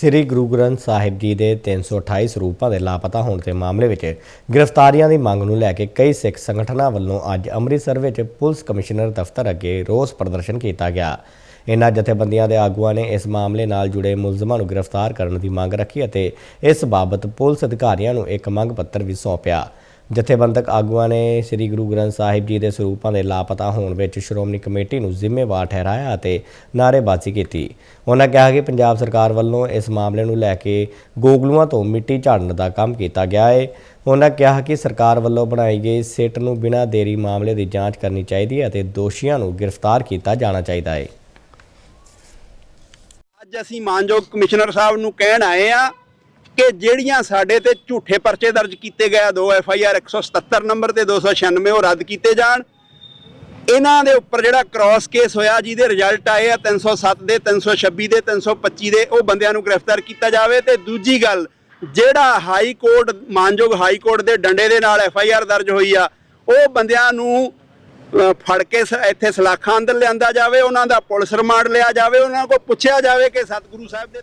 ਸ੍ਰੀ ਗੁਰੂ ਗ੍ਰੰਥ ਸਾਹਿਬ ਜੀ ਦੇ 328 ਸਰੂਪਾਂ ਦੇ ਲਾਪਤਾ ਹੋਣ ਦੇ ਮਾਮਲੇ ਵਿੱਚ ਗ੍ਰਿਫਤਾਰੀਆਂ ਦੀ ਮੰਗ ਨੂੰ ਲੈ ਕੇ ਕਈ ਸਿੱਖ ਸੰਗਠਨਾਂ ਵੱਲੋਂ ਅੱਜ ਅੰਮ੍ਰਿਤਸਰ ਵਿੱਚ ਪੁਲਿਸ ਕਮਿਸ਼ਨਰ ਦਫ਼ਤਰ ਅੱਗੇ ਰੋਸ ਪ੍ਰਦਰਸ਼ਨ ਕੀਤਾ ਗਿਆ। ਇਨ੍ਹਾਂ ਜਥੇਬੰਦੀਆਂ ਦੇ ਆਗੂਆਂ ਨੇ ਇਸ ਮਾਮਲੇ ਨਾਲ ਜੁੜੇ ਮੁਲਜ਼ਮਾਂ ਨੂੰ ਗ੍ਰਿਫਤਾਰ ਕਰਨ ਦੀ ਮੰਗ ਰੱਖੀ ਅਤੇ ਇਸ ਬਾਬਤ ਪੁਲਿਸ ਅਧਿਕਾਰੀਆਂ ਨੂੰ ਇੱਕ ਮੰਗ ਪੱਤਰ ਵੀ ਸੌਂਪਿਆ। ਜਥੇਬੰਦਕ ਆਗੂਆਂ ਨੇ ਸ੍ਰੀ ਗੁਰੂ ਗ੍ਰੰਥ ਸਾਹਿਬ ਜੀ ਦੇ ਸਰੂਪਾਂ ਦੇ ਲਾਪਤਾ ਹੋਣ ਵਿੱਚ ਸ਼੍ਰੋਮਣੀ ਕਮੇਟੀ ਨੂੰ ਜ਼ਿੰਮੇਵਾਰ ਠਹਿਰਾਇਆ ਅਤੇ ਨਾਅਰੇਬਾਜ਼ੀ ਕੀਤੀ। ਉਹਨਾਂ ਕਿਹਾ ਕਿ ਪੰਜਾਬ ਸਰਕਾਰ ਵੱਲੋਂ ਇਸ ਮਾਮਲੇ ਨੂੰ ਲੈ ਕੇ ਗੋਗਲੂਆਂ ਤੋਂ ਮਿੱਟੀ ਝਾੜਨ ਦਾ ਕੰਮ ਕੀਤਾ ਗਿਆ ਹੈ ਉਹਨਾਂ ਕਿਹਾ ਕਿ ਸਰਕਾਰ ਵੱਲੋਂ ਬਣਾਈ ਗਈ ਸਿੱਟ ਨੂੰ ਬਿਨਾਂ ਦੇਰੀ ਮਾਮਲੇ ਦੀ ਜਾਂਚ ਕਰਨੀ ਚਾਹੀਦੀ ਹੈ ਅਤੇ ਦੋਸ਼ੀਆਂ ਨੂੰ ਗ੍ਰਿਫਤਾਰ ਕੀਤਾ ਜਾਣਾ ਚਾਹੀਦਾ ਹੈ ਅੱਜ ਅਸੀਂ ਮਾਨਯੋਗ ਕਮਿਸ਼ਨਰ ਸਾਹਿਬ ਨੂੰ ਕਹਿਣ ਆਏ ਆ ਕਿ ਜਿਹੜੀਆਂ ਸਾਡੇ ਤੇ ਝੂਠੇ ਪਰਚੇ ਦਰਜ ਕੀਤੇ ਗਏ ਦੋ ਐਫ ਆਈ ਆਰ 177 ਨੰਬਰ ਤੇ 296 ਉਹ ਰੱਦ ਕੀਤੇ ਜਾਣ। ਇਹਨਾਂ ਦੇ ਉੱਪਰ ਜਿਹੜਾ ਕ੍ਰਾਸ ਕੇਸ ਹੋਇਆ, ਜਿਹਦੇ ਰਿਜ਼ਲਟ ਆਏ ਆ 307 ਦੇ 326 ਦੇ 325 ਦੇ, ਉਹ ਬੰਦਿਆਂ ਨੂੰ ਗ੍ਰਿਫਤਾਰ ਕੀਤਾ ਜਾਵੇ। ਤੇ ਦੂਜੀ ਗੱਲ, ਜਿਹੜਾ ਹਾਈ ਕੋਰਟ, ਮਾਨਯੋਗ ਹਾਈ ਕੋਰਟ ਦੇ ਡੰਡੇ ਦੇ ਨਾਲ ਐਫ ਆਈ ਆਰ ਦਰਜ ਹੋਈ ਆ, ਉਹ ਬੰਦਿਆਂ ਨੂੰ ਫੜ ਕੇ ਸ- ਇੱਥੇ ਸਲਾਖਾਂ ਅੰਦਰ ਲਿਆਂਦਾ ਜਾਵੇ, ਉਹਨਾਂ ਦਾ ਪੁਲਿਸ ਰਿਮਾਂਡ ਲਿਆ ਜਾਵੇ, ਉਹਨਾਂ ਕੋਲ ਪੁੱਛਿਆ ਜਾਵੇ ਕਿ ਸਤਿਗੁਰੂ ਸਾਹਿਬ ਦੇ